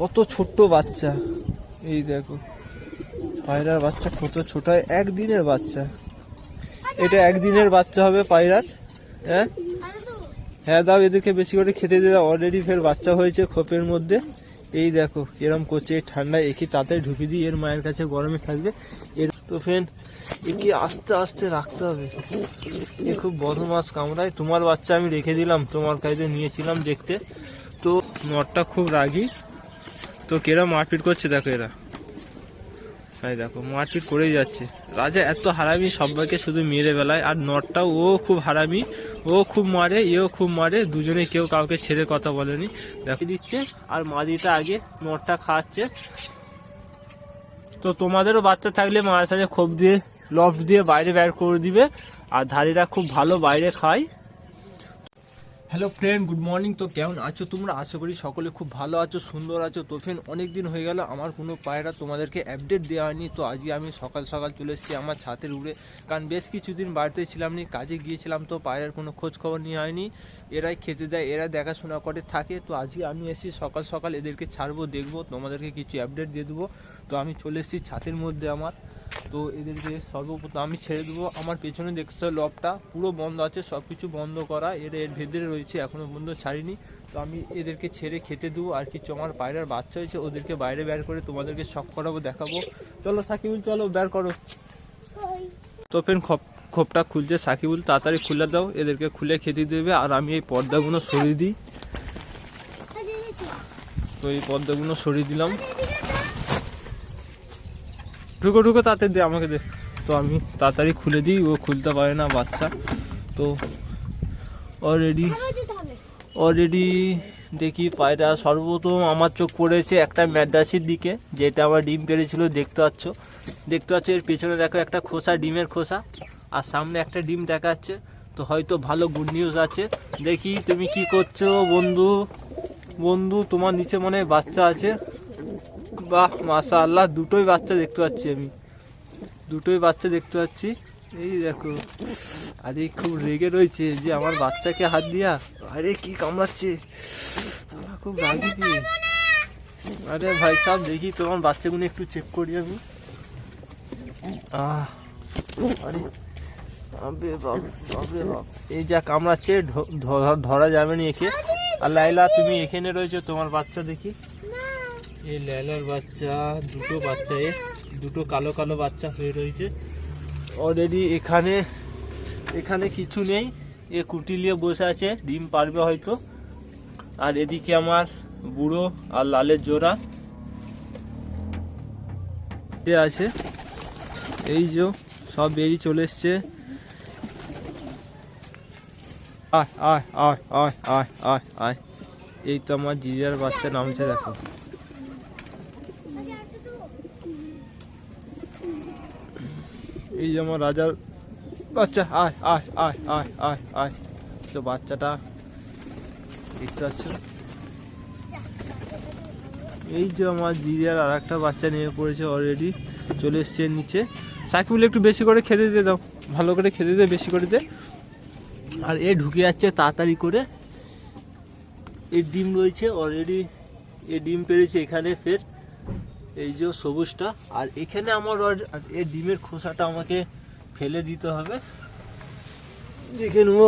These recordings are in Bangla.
কত ছোট্ট বাচ্চা। এই দেখো, পায়রার বাচ্চা কত ছোট একদিনের বাচ্চা। এটা একদিনের বাচ্চা হবে পায়রার হ্যাঁ? হ্যাঁ দাও এদেরকে বেশি করে খেতে দিয়ে অলরেডি ফের বাচ্চা হয়েছে খোপের মধ্যে। এই দেখো এরম করছে, এই ঠান্ডায় একে তাড়াতাড়ি ঢুকে দিই, এর মায়ের কাছে গরমে থাকবে। এর তো ফ্রেন্ড একে আস্তে আস্তে রাখতে হবে। এ খুব বদমাস কামড়ায়। তোমার বাচ্চা আমি রেখে দিলাম, তোমার কাছে নিয়েছিলাম দেখতে। তো নটটা খুব রাগী। তো কেরা মারপিট করছে দেখো এরা। এই দেখো, মারপিট করেই যাচ্ছে। রাজা এত হারামি, সবাইকে শুধু মেরে বেলায় আর নটটাও, ও খুব হারামি। ও খুব মারে, এও খুব মারে। দুজনে কেউ কাউকে ছেড়ে কথা বলেনি। দেখে, দিচ্ছে, আর মাদিটা আগে নটটা খাচ্ছে। তো তোমাদেরও বাচ্চা থাকলে মায়ের সাথে খোপ দিয়ে লফ দিয়ে বাইরে বের করে দিবে। আর ধারিরা খুব ভালো বাইরে খায়। হ্যালো ফ্রেন্ড গুড মর্নিং তো কেমন আছো তোমরা? আশা করি সকলে খুব ভালো আছো, সুন্দর আছো। তো ফ্রেন্ড অনেক দিন হয়ে গেল, আমার কোনো পায়রা তোমাদেরকে আপডেট দেওয়া হয়নি। তো আজকে আমি সকাল সকাল চলে এসেছি আমার ছাতের উপরে কারণ বেশ কিছুদিন বাড়িতে ছিলাম নি, কাজে গিয়েছিলাম, তো পায়রার কোনো খোঁজ খবর নেওয়া হয়নি। এরাই খেতে দেয় এরা দেখাশোনা করে, থাকে। তো আজকে আমি এসেছি সকাল সকাল এদেরকে ছাড়বো, দেখব, তোমাদেরকে কিছু আপডেট দিয়ে দেবো। তো আমি চলে এসেছি ছাতের মধ্যে আমার। তো এদেরকে সর্বপ্রথম আমি ছেড়ে দেবো। আমার পেছনে দেখছ লবটা পুরো বন্ধ আছে সব কিছু বন্ধ করা। এর এর ভেতরে রয়েছে এখনও পর্যন্ত ছাড়িনি। তো আমি এদেরকে ছেড়ে খেতে দেবো। আর কিছু আমার পায়রার বাচ্চা হয়েছে ওদেরকে বাইরে বের করে তোমাদেরকে শখ করাবো দেখাবো। চলো সাকিবুল চলো বের করো। তো ফের খোপ খোপটা খুলছে সাকিবুল তাড়াতাড়ি খুলে দাও। এদেরকে খুলে খেতে দেবে আর আমি এই পর্দাগুলো সরিয়ে দিই। তো এই পর্দাগুলো সরিয়ে দিলাম। ঢুকো ঢুকো তাড়াতাড়ি দে, আমাকে দে। তো আমি তাড়াতাড়ি খুলে দিই, ও খুলতে পারে না, বাচ্চা। তো অলরেডি অলরেডি দেখি পায়রা সর্বপ্রথম আমার চোখ পড়েছে একটা ম্যাড্রাসির দিকে, যেটা আমার ডিম পেরেছিল দেখতে পাচ্ছ। দেখতে পাচ্ছ, এর পেছনে দেখো একটা খোসা, ডিমের খোসা। আর সামনে একটা ডিম দেখা যাচ্ছে তো হয়তো ভালো গুড নিউজ আছে। দেখি তুমি কি করছ, বন্ধু। বন্ধু, তোমার নিচে মনে বাচ্চা আছে। বাহ মাশা আল্লাহ দুটোই বাচ্চা দেখতে পাচ্ছি আমি। দুটোই বাচ্চা দেখতে পাচ্ছি। এই দেখো, আরে খুব রেগে রয়েছে যে আমার বাচ্চাকে হাত দিয়া। আরে কি কামড়াচ্ছে? খুব রাগি আরে ভাই সাহেব দেখি তোমার বাচ্চাগুলো একটু চেক করি আমি। আহ, আরে বাপ এই যা কামড়াচ্ছে ধরা যাবে না একে। আর লাইলা তুমি এখানে রয়েছো, তোমার বাচ্চা দেখি। এই ল্যালার বাচ্চা, দুটো বাচ্চা এর দুটো কালো কালো বাচ্চা হয়ে রয়েছে। অলরেডি এখানে এখানে কিছু নেই। এ কুটি নিয়ে বসে আছে, ডিম পারবে হয়তো। আর এদিকে আমার বুড়ো আর লালের জোড়া। এ আছে। এই যে সব বেরিয়ে চলে এসছে। আয় আয় আয় আয় আয় আয় এই তো আমার জিজার বাচ্চা নামছে দেখো। এই যে আমার রাজার বাচ্চা, আয় আয় আয় আয় আয় আয়। তো বাচ্চাটা দেখতে পাচ্ছ? এই যে আমার দিদির আর একটা বাচ্চা নিয়ে পড়েছে অলরেডি চলে এসছে নিচে। সাকিবুল, একটু বেশি করে খেতে দিয়ে দাও, ভালো করে খেতে দে, বেশি করে দে। আর এ ঢুকে যাচ্ছে তাড়াতাড়ি করে। এই ডিম রয়েছে অলরেডি এ ডিম পেরেছে এখানে ফের। এই যে সবুজটা, আর এখানে আমার এই ডিমের খোসাটা আমাকে ফেলে দিতে হবে। দেখে নেব,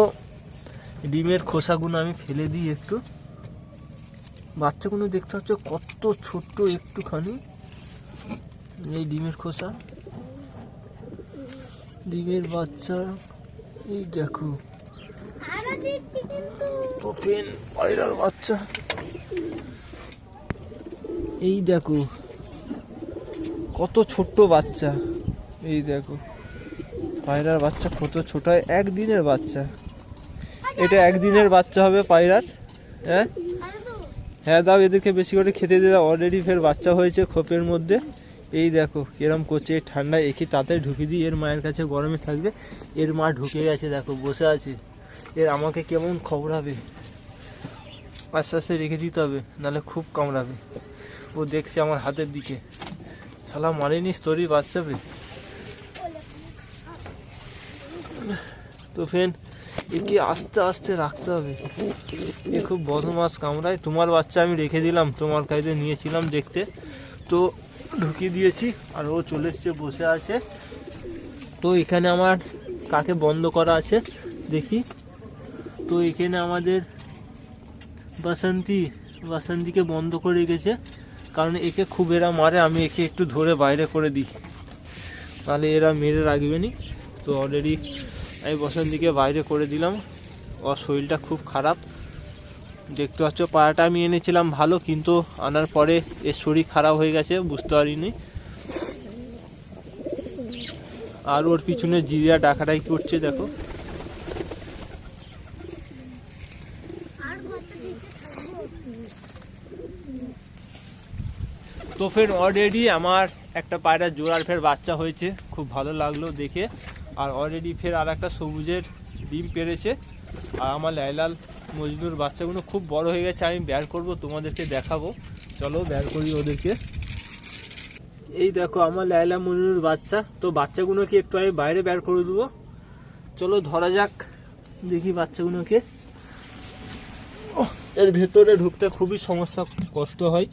ডিমের খোসাগুলো আমি ফেলে দিই একটু। বাচ্চাগুলো দেখতে পাচ্ছ কত ছোট্ট একটুখানি। এই ডিমের খোসা। ডিমের বাচ্চা, এই দেখো। বাচ্চা। এই দেখো। কত ছোট্ট বাচ্চা। এই দেখো, পায়রার বাচ্চা কত ছোট, হয় একদিনের বাচ্চা। এটা একদিনের বাচ্চা হবে পায়রার হ্যাঁ? হ্যাঁ দাও এদেরকে বেশি করে খেতে দিয়ে দাও। অলরেডি ফের বাচ্চা হয়েছে খোপের মধ্যে। এই দেখো, কিরম করছে, এই ঠান্ডায় একে তাতে ঢুকিয়ে দিই। এর মায়ের কাছে গরমে থাকবে, এর মা ঢুকে গেছে, দেখো, বসে আছে। এর আমাকে কেমন খবরাবে? আস্তে আস্তে রেখে দিতে হবে, নাহলে খুব কামড়াবে। ও দেখছে আমার হাতের দিকে। শালা মারেনি স্টোরি বাচ্চাবে তো ফ্রেন্ড, একে আস্তে আস্তে রাখতে হবে। এ খুব বদমাস কামড়ায়। তোমার বাচ্চা আমি রেখে দিলাম, তোমার কাছে নিয়েছিলাম দেখতে। তো ঢুকিয়ে দিয়েছি, আর ও চলে এসছে, বসে আছে। তো এখানে আমার কাকে বন্ধ করা আছে, দেখি। তো এখানে আমাদের বাসন্তী, বাসন্তীকে বন্ধ করে রেখেছে। কারণ একে খুব এরা মারে, আমি একে একটু ধরে বাইরে করে দিই। তাহলে এরা মেরে রাখবে নি। তো অলরেডি আমি বসন্তীকে বাইরে করে দিলাম। ওর শরীরটা খুব খারাপ। দেখতে পাচ্ছ পাড়াটা আমি এনেছিলাম ভালো, কিন্তু আনার পরে এর শরীর খারাপ হয়ে গেছে, বুঝতে পারিনি। আর ওর পিছনে জিরিয়া ডাকাটাই করছে, দেখো আর কত দিতে থাকব তো ফের অলরেডি আমার একটা পায়রা জোড়ার ফের বাচ্চা হয়েছে, খুব ভালো লাগল দেখে। আর অলরেডি ফের আর একটা সবুজের ডিম পেরেছে। আর আমার লাইলাল মজনুর বাচ্চাগুলো খুব বড় হয়ে গেছে, আমি বের করব, তোমাদেরকে দেখাবো। চলো বের করি ওদেরকে। এই দেখো আমার লাইলা মজনুর বাচ্চা, তো বাচ্চাগুলোকে একটু আমি বাইরে বের করে দেবো। চলো ধরা যাক, দেখি বাচ্চাগুলোকে। এর ভেতরে ঢুকতে খুবই সমস্যা, কষ্ট হয়।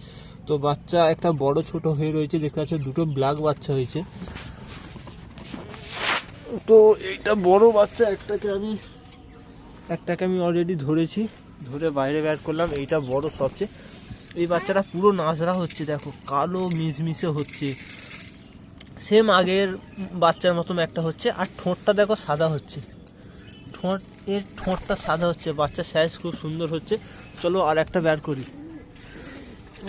তো বাচ্চা একটা বড় ছোট হয়ে রয়েছে, দেখতে পাচ্ছ দুটো ব্ল্যাক বাচ্চা হয়েছে। তো এইটা বড় বাচ্চা, একটাকে আমি একটাকে আমি অলরেডি ধরেছি, ধরে বাইরে বের করলাম, এইটা বড় সবচেয়ে। এই বাচ্চাটা পুরো নাচড়া হচ্ছে, দেখো, কালো মিশমিশে হচ্ছে। সেম আগের বাচ্চার মতন একটা হচ্ছে, আর ঠোঁটটা দেখো সাদা হচ্ছে। ঠোঁট, এর ঠোঁটটা সাদা হচ্ছে, বাচ্চার সাইজ খুব সুন্দর হচ্ছে। চলো আর একটা বের করি।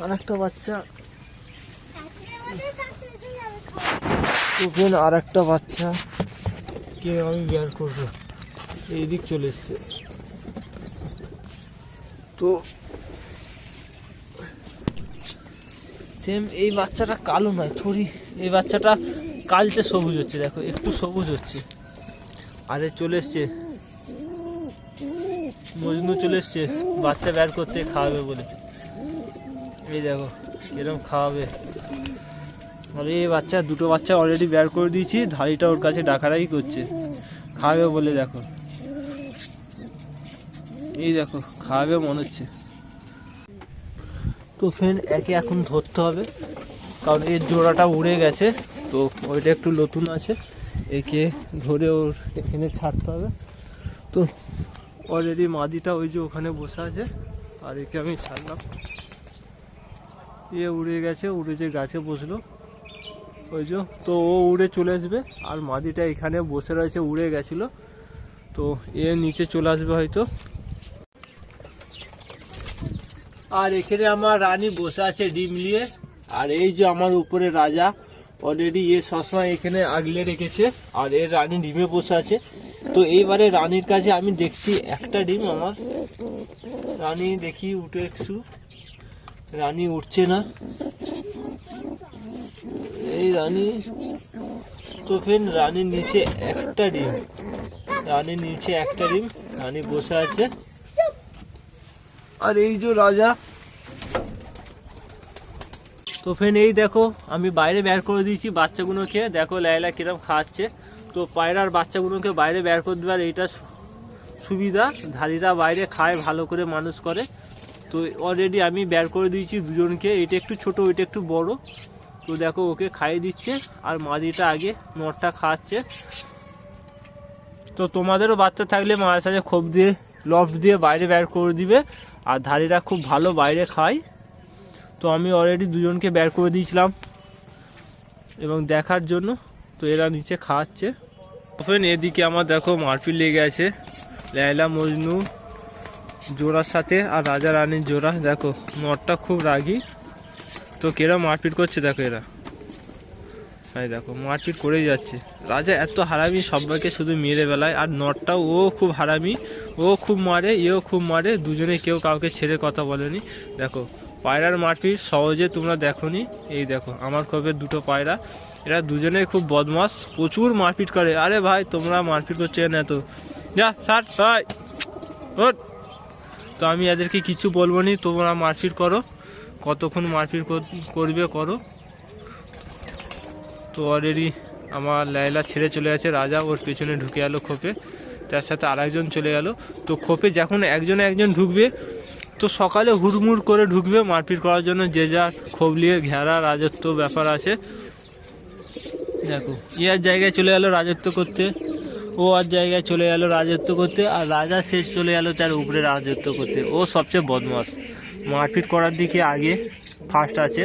আর একটা বাচ্চা। ওপেন আর একটা বাচ্চা। কে আমি বের করব? এই দিক চলে এসছে। তো সেম এই বাচ্চাটা কালো নয় থরি এই বাচ্চাটা কালচে সবুজ হচ্ছে, দেখো, একটু সবুজ হচ্ছে। আরে চলে এসছে। মজনু চলে এসছে, বাচ্চা বের করতে খাওয়াবে বলে। এই দেখো এরকম খাওয়াবে। আরে বাচ্চা, দুটো বাচ্চা অলরেডি বের করে দিয়েছি, ধাড়িটা ওর কাছে ডাকারাই করছে। খাওয়াবে বলে দেখো। এই দেখো খাওয়াবে মনে হচ্ছে। তো ফ্রেন্ড একে এখন ধরতে হবে, কারণ এর জোড়াটা উড়ে গেছে, তো ওইটা একটু নতুন আছে। একে ধরে ওর এখানে ছাড়তে হবে। তো অলরেডি মাদিটা ওই যে ওখানে বসে আছে, আর একে আমি ছাড়লাম। এ উড়ে গেছে, উড়ে যে গাছে বসল। ওই যে, তো ও উড়ে চলে আসবে। আর মাদিটা এখানে বসে রয়েছে, উড়ে গেছিল। তো এ নিচে চলে আসবে হয়তো। আর এখানে আমার রানী বসে আছে ডিম নিয়ে। আর এই যে আমার উপরে রাজা অলরেডি এ সবসময় এখানে আগলে রেখেছে। আর এর রানী ডিমে বসে আছে। তো এইবারে রানীর কাছে আমি দেখছি একটা ডিম আমার। রানী দেখি উঠে একটু। রানী উঠছে না। এই রানী, তো ফের রানীর নিচে একটা ডিম। রানীর নিচে একটা ডিম, রানী বসে আছে। আর এই যে রাজা, তো ফেন এই দেখো, আমি বাইরে বের করে দিয়েছি বাচ্চাগুলোকে দেখো লাইলা কিরম খাওয়াচ্ছে তো পায়রার বাচ্চাগুলোকে বাইরে বের করে দেওয়ার এইটা সুবিধা। ধারিরা বাইরে খায়, ভালো করে মানুষ করে। তো অলরেডি আমি বের করে দিয়েছি দুজনকে। এটা একটু ছোট ওইটা একটু বড়। তো দেখো, ওকে খাইয়ে দিচ্ছে। আর মাদিটা আগে নটটা খাওয়াচ্ছে তো তোমাদেরও বাচ্চা থাকলে মায়ের সাথে খোপ দিয়ে লফট দিয়ে বাইরে বের করে দিবে। আর ধারিরা খুব ভালো বাইরে খায়। তো আমি অলরেডি দুজনকে বের করে দিয়েছিলাম। এবং দেখার জন্য তো এরা নিচে খাওয়াচ্ছে ওপেন এদিকে আমার দেখো মারপিট লেগে আছে। লাইলা মজনু জোড়ার সাথে আর রাজা রানীর জোড়া, দেখো নটটা খুব রাগী। তো কেরা মারপিট করছে, দেখো এরা। হ্যাঁ দেখো, মারপিট করেই যাচ্ছে। রাজা এত হারামি, সবাইকে শুধু মেরে বেলায় আর নটটাও, ও খুব হারামি। ও খুব মারে, এও খুব মারে। দুজনে কেউ কাউকে ছেড়ে কথা বলেনি। দেখো, পায়রার মারপিট সহজে তোমরা দেখোনি। এই দেখো, আমার কবে দুটো পায়রা। এরা দুজনেই খুব বদমাস প্রচুর মারপিট করে। আরে ভাই, তোমরা মারপিট করছে না তো যা, ছাড়, ভাই। ওঠ। তো আমি এদেরকে কিছু বলব নি, তোমরা মারপিট করো, কতক্ষণ মারপিট কর- করবে করো। তো অলরেডি আমার লাইলা ছেড়ে চলে গেছে, রাজা ওর পেছনে ঢুকে গেলো খোপে, তার সাথে আরেকজন চলে গেল। তো খোপে যখন একজন একজন ঢুকবে, তো সকালে হুড়মুড় করে ঢুকবে মারপিট করার জন্য, যে যা নিয়ে ঘেরা রাজত্ব ব্যাপার আছে। দেখো, ইয়ার জায়গায় চলে গেল রাজত্ব করতে। ও আর জায়গায় চলে গেল রাজত্ব করতে, আর রাজা শেষ চলে গেল তার উপরে রাজত্ব করতে। ও সবচেয়ে বদমাস। মারপিট করার দিকে আগে ফার্স্ট আছে।